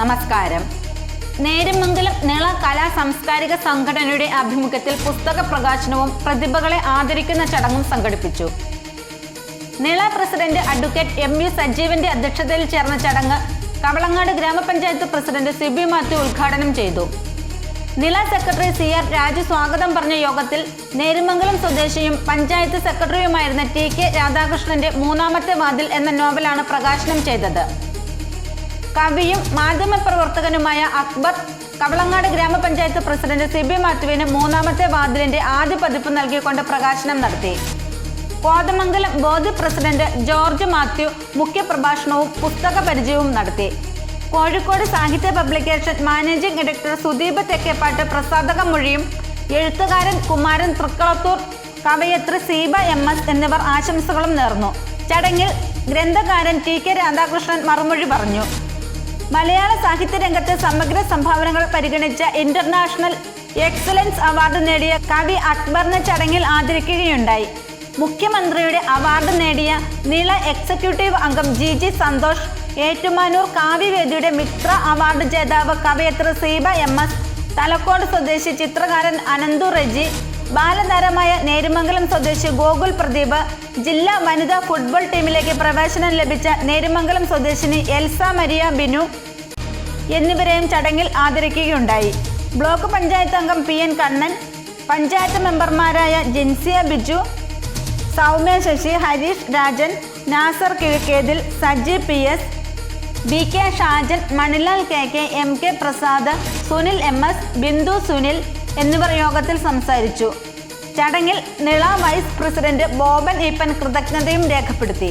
നമസ്കാരം. നേരമംഗലം നിള കലാ സാംസ്കാരിക സംഘടനയുടെ ആഭിമുഖ്യത്തിൽ പുസ്തക പ്രകാശനവും പ്രതിഭകളെ ആദരിക്കുന്ന ചടങ്ങും സംഘടിപ്പിച്ചു. Nila president advocate M U സജീവന്റെ അധ്യക്ഷതയിൽ ചേർന്ന ചടങ്ങ് കവളങ്ങാട് ഗ്രാമപഞ്ചായത്ത് പ്രസിഡന്റ് സിബി മാത്യു ഉദ്ഘാടനം ചെയ്തു. നില സെക്രട്ടറി സി ആർ രാജു സ്വാഗതം പറഞ്ഞ യോഗത്തിൽ നേരുമംഗലം സ്വദേശിയും പഞ്ചായത്ത് സെക്രട്ടറിയുമായിരുന്ന ടി കെ രാധാകൃഷ്ണന്റെ മൂന്നാമത്തെ വാതിൽ എന്ന നോവലാണ് പ്രകാശനം ചെയ്തത്. കവിയും മാധ്യമപ്രവർത്തകനുമായ അക്ബർ കവളങ്ങാട് ഗ്രാമപഞ്ചായത്ത് പ്രസിഡന്റ് സിബി മാത്യുവിന് മൂന്നാമത്തെ വാതിലിന്റെ ആദ്യ പതിപ്പ് നൽകിക്കൊണ്ട് പ്രകാശനം നടത്തി. കോതമംഗലം ബോധി പ്രസിഡന്റ് ജോർജ് മാത്യു മുഖ്യപ്രഭാഷണവും പുസ്തക പരിചയവും നടത്തി. Kozhikode Sahitya publication managing director Sudeep Thekkeppatt പ്രസാദക മൊഴിയും എഴുത്തുകാരൻ കുമാരൻ തൃക്കളത്തൂർ കവയത്രി സീബ എം എസ് എന്നിവർ ആശംസകളും നേർന്നു. ചടങ്ങിൽ ഗ്രന്ഥകാരൻ ടി കെ രാധാകൃഷ്ണൻ മറുമൊഴി പറഞ്ഞു. മലയാള സാഹിത്യ രംഗത്തെ സമഗ്ര സംഭാവനകൾ പരിഗണിച്ച ഇന്റർനാഷണൽ എക്സലൻസ് അവാർഡ് നേടിയ കവി അക്ബറിനെ ചടങ്ങിൽ ആദരിക്കുകയുണ്ടായി. മുഖ്യമന്ത്രിയുടെ അവാർഡ് നേടിയ നീള എക്സിക്യൂട്ടീവ് അംഗം ജി ജി സന്തോഷ് ഏറ്റുമാനൂർ കാവ്യവേദിയുടെ മിത്ര അവാർഡ് ജേതാവ് കവയത്രി സീബ എം എസ് തലക്കോട് സ്വദേശി ചിത്രകാരൻ അനന്തു റെജി ബാലതാരമായ നേരുമംഗലം സ്വദേശി ഗോകുൽ പ്രദീപ് ജില്ലാ വനിതാ ഫുട്ബോൾ ടീമിലേക്ക് പ്രവേശനം ലഭിച്ച നേരുമംഗലം സ്വദേശിനി എൽസ മരിയ ബിനു എന്നിവരെയും ചടങ്ങിൽ ആദരിക്കുകയുണ്ടായി. ബ്ലോക്ക് പഞ്ചായത്ത് അംഗം പി എൻ കണ്ണൻ പഞ്ചായത്ത് മെമ്പർമാരായ Jinsiya Biju Soumya Sasi Harish Rajan Nazar Kizhakkethil Saji P S B K Shajan Manilal K K M K Prasad Sunil M S Bindu Sunil എന്നിവർ യോഗത്തിൽ സംസാരിച്ചു. ചടങ്ങിൽ നിള വൈസ് പ്രസിഡന്റ് ബോബൻ ഈപ്പൻ കൃതജ്ഞതയും രേഖപ്പെടുത്തി.